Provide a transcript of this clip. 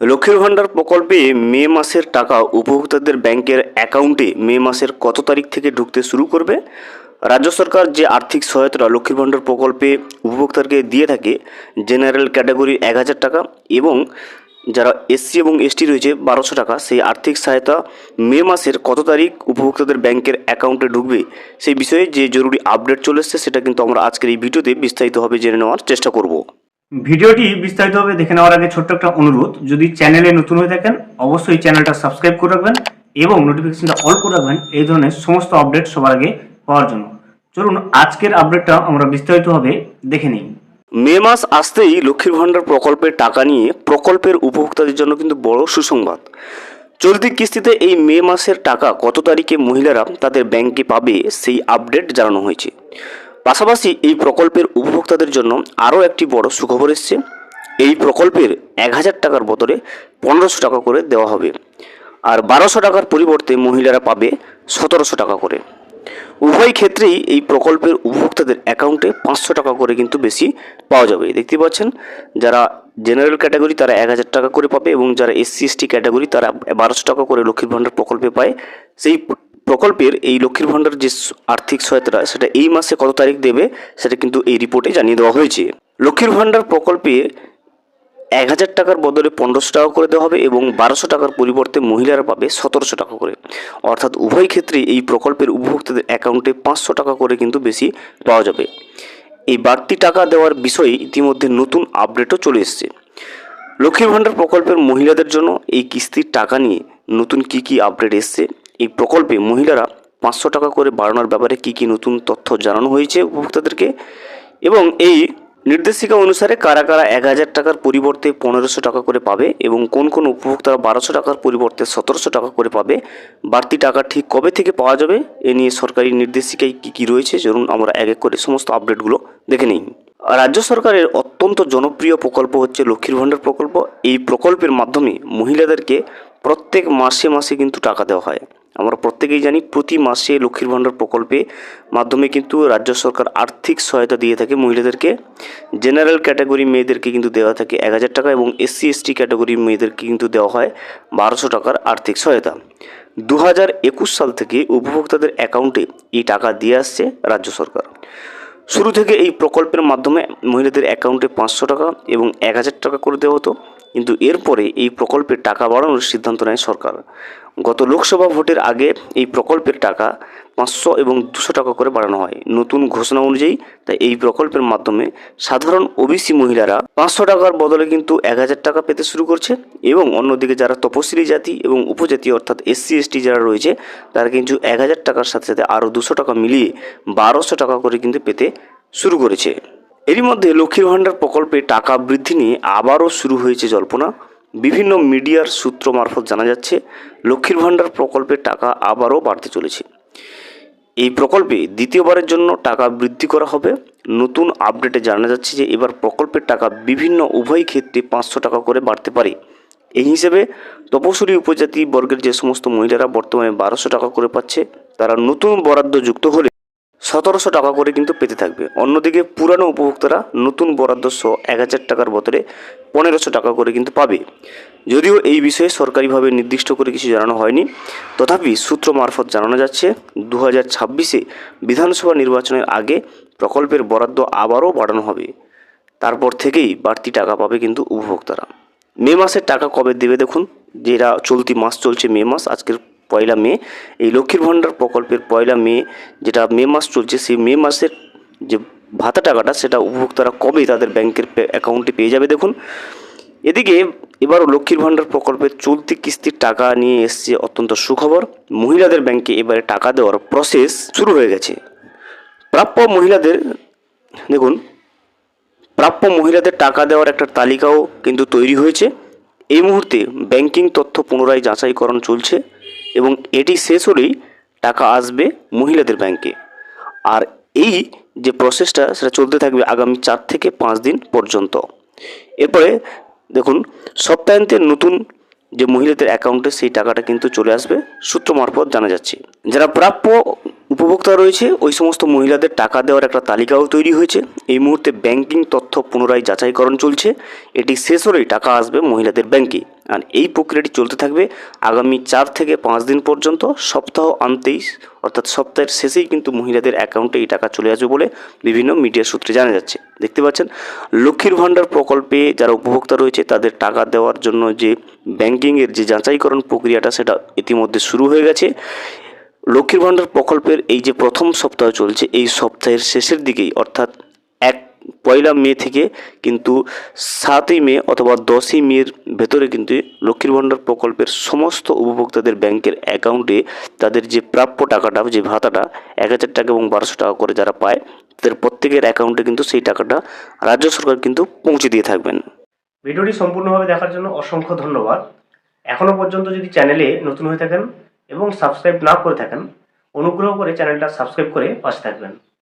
লক্ষ্মীর ভাণ্ডার প্রকল্পে মে মাসের টাকা উপভোক্তাদের ব্যাংকের অ্যাকাউন্টে মে মাসের কত তারিখ থেকে ঢুকতে শুরু করবে? রাজ্য সরকার যে আর্থিক সহায়তা লক্ষ্মীর ভাণ্ডার প্রকল্পে উপভোক্তাকে দিয়ে থাকে, জেনারেল ক্যাটাগরি এক হাজার টাকা এবং যারা এসসি এবং এসটি রয়েছে বারোশো টাকা, সেই আর্থিক সহায়তা মে মাসের কত তারিখ উপভোক্তাদের ব্যাংকের অ্যাকাউন্টে ঢুকবে? সেই বিষয়ে যে জরুরি আপডেট চলে এসছে, সেটা কিন্তু আমরা আজকের এই ভিডিওতে বিস্তারিতভাবে জেনে নেওয়ার চেষ্টা করব। ভিডিওটি বিস্তারিতভাবে দেখে নেওয়ার আগে ছোট্ট একটা অনুরোধ, যদি চ্যানেলে নতুন হয়ে থাকেন, অবশ্যই চ্যানেলটা সাবস্ক্রাইব করে রাখবেন এবং নোটিফিকেশনটা অল করে রাখবেন, এই ধরনের সমস্ত আপডেট সবার আগে পাওয়ার জন্য। চলুন, আজকের আপডেটটা আমরা বিস্তারিতভাবে দেখে নিই। মে মাস আসতেই লক্ষ্মীর ভাণ্ডার প্রকল্পের টাকা নিয়ে প্রকল্পের উপভোক্তাদের জন্য কিন্তু বড় সুসংবাদ। চলতি কিস্তিতে এই মে মাসের টাকা কত তারিখে মহিলারা তাদের ব্যাংকে পাবে, সেই আপডেট জানানো হয়েছে। পাশাপাশি এই প্রকল্পের উপভোক্তাদের জন্য আরও একটি বড় সুখবর এসছে। এই প্রকল্পের এক হাজার টাকার বদলে পনেরোশো টাকা করে দেওয়া হবে। আর বারোশো টাকার পরিবর্তে মহিলারা পাবে সতেরোশো টাকা করে। উভয় ক্ষেত্রেই এই প্রকল্পের উপভোক্তাদের অ্যাকাউন্টে পাঁচশো টাকা করে কিন্তু বেশি পাওয়া যাবে। দেখতে পাচ্ছেন, যারা জেনারেল ক্যাটাগরি তারা এক হাজার টাকা করে পাবে এবং যারা এসসি এসটি ক্যাটাগরি তারা বারোশো টাকা করে লক্ষ্মীর ভাণ্ডার প্রকল্পে পায়। সেই প্রকল্পের এই লক্ষ্মীর ভাণ্ডার যে আর্থিক সহায়তাটা, সেটা এই মাসে কত তারিখ দেবে, সেটা কিন্তু এই রিপোর্টে জানিয়ে দেওয়া হয়েছে। লক্ষ্মীর ভাণ্ডার প্রকল্পে এক হাজার টাকার বদলে পনেরোশো টাকা করে দেওয়া হবে এবং বারোশো টাকার পরিবর্তে মহিলারা পাবে সতেরোশো টাকা করে। অর্থাৎ উভয় ক্ষেত্রেই এই প্রকল্পের উপভোক্তাদের অ্যাকাউন্টে পাঁচশো টাকা করে কিন্তু বেশি পাওয়া যাবে। এই বাড়তি টাকা দেওয়ার বিষয়ে ইতিমধ্যে নতুন আপডেটও চলে এসেছে। লক্ষ্মীর ভাণ্ডার প্রকল্পের মহিলাদের জন্য এই কিস্তির টাকা নিয়ে নতুন কি কি আপডেট এসছে এই প্রকল্পে মহিলারা পাঁচশো টাকা করে বাড়ানোর ব্যাপারে কি কি নতুন তথ্য জানানো হয়েছে উপভোক্তাদেরকে? এবং এই নির্দেশিকা অনুসারে কারা কারা এক হাজার টাকার পরিবর্তে পনেরোশো টাকা করে পাবে এবং কোন কোন উপভোক্তারা বারোশো টাকার পরিবর্তে সতেরোশো টাকা করে পাবে, বাড়তি টাকা ঠিক কবে থেকে পাওয়া যাবে, এ নিয়ে সরকারি নির্দেশিকায় কী কী রয়েছে চলুন আমরা এক এক করে সমস্ত আপডেটগুলো দেখে নিই। রাজ্য সরকারের অত্যন্ত জনপ্রিয় প্রকল্প হচ্ছে লক্ষ্মীর ভাণ্ডার প্রকল্প। এই প্রকল্পের মাধ্যমে মহিলাদেরকে প্রত্যেক মাসে মাসে কিন্তু টাকা দেওয়া হয়। আমরা প্রত্যেকেই জানি প্রতি মাসে লক্ষ্মীর ভাণ্ডার প্রকল্পে মাধ্যমে কিন্তু রাজ্য সরকার আর্থিক সহায়তা দিয়ে থাকে মহিলাদেরকে। জেনারেল ক্যাটাগরি মেয়েদেরকে কিন্তু দেওয়া থাকে এক হাজার টাকা এবং এসসি এসটি ক্যাটাগরি মেয়েদেরকে কিন্তু দেওয়া হয় বারোশো টাকার আর্থিক সহায়তা। দু হাজার একুশ সাল থেকে উপভোক্তাদের অ্যাকাউন্টে এই টাকা দিয়ে আসছে রাজ্য সরকার। শুরু থেকে এই প্রকল্পের মাধ্যমে মহিলাদের অ্যাকাউন্টে পাঁচশো টাকা এবং এক হাজার টাকা করে দেওয়া হতো। কিন্তু এরপরে এই প্রকল্পের টাকা বাড়ানোর সিদ্ধান্ত নেয় সরকার। গত লোকসভা ভোটের আগে এই প্রকল্পের টাকা পাঁচশো এবং দুশো টাকা করে বাড়ানো হয়। নতুন ঘোষণা অনুযায়ী তাই এই প্রকল্পের মাধ্যমে সাধারণ ওবিসি মহিলারা পাঁচশো টাকার বদলে কিন্তু এক হাজার টাকা পেতে শুরু করছে এবং অন্যদিকে যারা তপশিলি জাতি এবং উপজাতি অর্থাৎ এসসি, এসটি যারা রয়েছে, তারা কিন্তু এক হাজার টাকার সাথে সাথে আরও দুশো টাকা মিলিয়ে বারোশো টাকা করে কিন্তু পেতে শুরু করেছে। এরই মধ্যে লক্ষ্মীর ভাণ্ডার প্রকল্পে টাকা বৃদ্ধি নিয়ে আবারও শুরু হয়েছে জল্পনা। বিভিন্ন মিডিয়ার সূত্র মারফত জানা যাচ্ছে, লক্ষ্মীর ভাণ্ডার প্রকল্পের টাকা আবারও বাড়তে চলেছে। এই প্রকল্পে দ্বিতীয়বারের জন্য টাকা বৃদ্ধি করা হবে। নতুন আপডেটে জানা যাচ্ছে যে এবার প্রকল্পের টাকা বিভিন্ন উভয় ক্ষেত্রে পাঁচশো টাকা করে বাড়তে পারে। এই হিসেবে তপশিলি উপজাতি বর্গের যে সমস্ত মহিলারা বর্তমানে বারোশো টাকা করে পাচ্ছে, তারা নতুন বরাদ্দ যুক্ত হলে সতেরোশো টাকা করে কিন্তু পেতে থাকবে। অন্যদিকে পুরানো উপভোক্তারা নতুন বরাদ্দ সহ এক হাজার টাকার বদলে পনেরোশো টাকা করে কিন্তু পাবে। যদিও এই বিষয়ে সরকারিভাবে নির্দিষ্ট করে কিছু জানানো হয়নি, তথাপি সূত্র মারফত জানানো যাচ্ছে দু হাজার ছাব্বিশে বিধানসভা নির্বাচনের আগে প্রকল্পের বরাদ্দ আবারও বাড়ানো হবে। তারপর থেকেই বাড়তি টাকা পাবে কিন্তু উপভোক্তারা। মে মাসের টাকা কবে দেবে দেখুন, যেটা চলতি মাস চলছে মে মাস, আজকের পয়লা মে, এই লক্ষ্মীর ভাণ্ডার প্রকল্পের পয়লা মে যেটা মে মাস চলছে, সেই মে মাসের যে ভাতা টাকাটা, সেটা উপভোক্তারা কবে তাদের ব্যাংকের অ্যাকাউন্টে পেয়ে যাবে দেখুন। এদিকে এবারও লক্ষ্মীর ভাণ্ডার প্রকল্পের চলতি কিস্তির টাকা নিয়ে এসছে অত্যন্ত সুখবর। মহিলাদের ব্যাংকে এবারে টাকা দেওয়ার প্রসেস শুরু হয়ে গেছে। প্রাপ্য মহিলাদের, দেখুন, প্রাপ্য মহিলাদের টাকা দেওয়ার একটা তালিকাও কিন্তু তৈরি হয়েছে। এই মুহূর্তে ব্যাংকিং তথ্য পুনরায় যাচাইকরণ চলছে। এবং এটি শেষ হলেই টাকা আসবে মহিলাদের ব্যাংকে আর এই যে প্রসেসটা সেটা চলতে থাকবে আগামী চার থেকে পাঁচ দিন পর্যন্ত। এরপরে দেখুন সপ্তাহান্তের নতুন যে মহিলাদের অ্যাকাউন্টে সেই টাকাটা কিন্তু চলে আসবে, সূত্র মারফত জানা যাচ্ছে। যারা প্রাপ্য উপভোক্তা রয়েছে, ওই সমস্ত মহিলাদের টাকা দেওয়ার একটা তালিকাও তৈরি হয়েছে। এই মুহূর্তে ব্যাংকিং তথ্য পুনরায় যাচাইকরণ চলছে। এটি শেষ হলেই টাকা আসবে মহিলাদের ব্যাংকে আর এই প্রক্রিয়াটি চলতে থাকবে আগামী চার থেকে পাঁচ দিন পর্যন্ত, সপ্তাহ আনতেই অর্থাৎ সপ্তাহের শেষেই কিন্তু মহিলাদের অ্যাকাউন্টে এই টাকা চলে আসবে বলে বিভিন্ন মিডিয়া সূত্রে জানা যাচ্ছে। দেখতে পাচ্ছেন, লক্ষ্মীর ভাণ্ডার প্রকল্পে যারা উপভোক্তা রয়েছে, তাদের টাকা দেওয়ার জন্য যে ব্যাংকিংয়ের যে যাচাইকরণ প্রক্রিয়াটা, সেটা ইতিমধ্যে শুরু হয়ে গেছে। লক্ষ্মীর ভাণ্ডার প্রকল্পের এই যে প্রথম সপ্তাহ চলছে, এই সপ্তাহের শেষের দিকেই, অর্থাৎ পয়লা মে থেকে কিন্তু সাতই মে অথবা দশই মের ভেতরে কিন্তু লক্ষ্মীর ভাণ্ডার প্রকল্পের সমস্ত উপভোক্তাদের ব্যাংকের অ্যাকাউন্টে তাদের যে প্রাপ্য টাকাটা, যে ভাতাটা এক হাজার টাকা এবং বারোশো টাকা করে যারা পায়, তাদের প্রত্যেকের অ্যাকাউন্টে কিন্তু সেই টাকাটা রাজ্য সরকার কিন্তু পৌঁছে দিয়ে থাকবেন। ভিডিওটি সম্পূর্ণভাবে দেখার জন্য অসংখ্য ধন্যবাদ। এখনও পর্যন্ত যদি চ্যানেলে নতুন হয়ে থাকেন এবং সাবস্ক্রাইব না করে থাকেন, অনুগ্রহ করে চ্যানেলটা সাবস্ক্রাইব করে পাশে থাকবেন।